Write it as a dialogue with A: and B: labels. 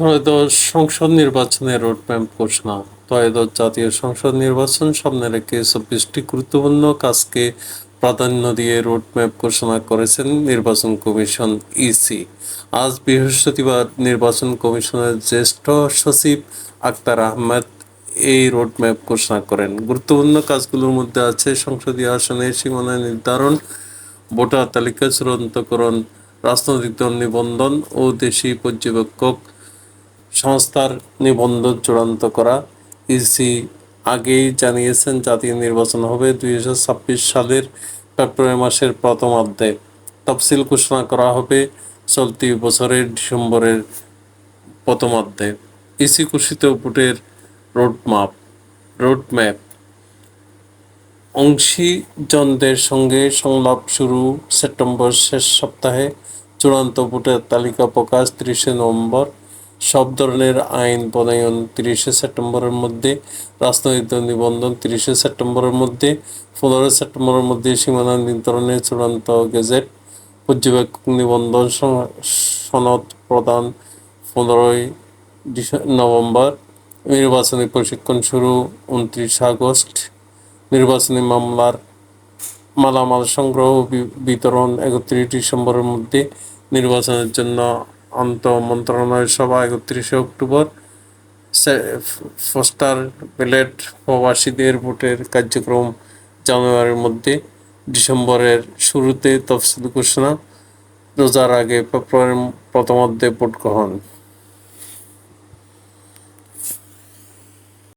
A: ত্রয়োদশ সংসদ নির্বাচনের রোডম্যাপ ঘোষণা ত্রয়োদশ জাতীয় সংসদ নির্বাচন সামনে রেখে চব্বিশটি গুরুত্বপূর্ণ কাজকে প্রাধান্য দিয়ে রোডম্যাপ ঘোষণা করেছেন নির্বাচন কমিশন ইসি আজ বৃহস্পতিবার নির্বাচন কমিশনের জ্যেষ্ঠ সচিব আক্তার আহমেদ এই রোডম্যাপ ঘোষণা করেন। গুরুত্বপূর্ণ কাজগুলোর মধ্যে আছে সংসদীয় আসনের সীমানা নির্ধারণ, ভোটার তালিকা চূড়ান্তকরণ, রাজনৈতিক দল নিবন্ধন ও দেশি পর্যবেক্ষক সংস্থার নিবন্ধন চূড়ান্ত করা। ইসি আগেই জানিয়েছেন, জাতীয় নির্বাচন হবে দুই হাজার ছাব্বিশ সালের ফেব্রুয়ারি মাসের প্রথমার্ধে তফসিল ঘোষণা করা হবে চলতি বছরের ডিসেম্বরের প্রথমার্ধে ইসি ঘোষিত ভোটের রোডম্যাপ রোডম্যাপ। অংশীজনদের সঙ্গে সংলাপ শুরু সেপ্টেম্বর শেষ সপ্তাহে। চূড়ান্ত ভোটের তালিকা প্রকাশ তিরিশে নভেম্বর। সব ধরনের আইন প্রণয়ন তিরিশে সেপ্টেম্বরের মধ্যে, রাজনৈতিক নিবন্ধন তিরিশে সেপ্টেম্বরের মধ্যে, পনেরো সেপ্টেম্বরের মধ্যে সীমানা নির্ধারণের চূড়ান্ত গেজেট, পর্যবেক্ষক নিবন্ধন সনদ প্রদান পনেরোই নভেম্বর, নির্বাচনী প্রশিক্ষণ শুরু উনত্রিশ আগস্ট, নির্বাচনী মামলার মালামাল সংগ্রহ বিতরণ একত্রিশ ডিসেম্বরের মধ্যে নির্বাচনের জন্য আন্ত মন্ত্রণালয় সভা একত্রিশে অক্টোবর। পোস্টার ব্যালট প্রবাসীদের ভোটের কার্যক্রম জানুয়ারির মধ্যে ডিসেম্বরের শুরুতে তফসিল ঘোষণা। রোজার আগে ফেব্রুয়ারির প্রথমার্ধে ভোট গ্রহণ।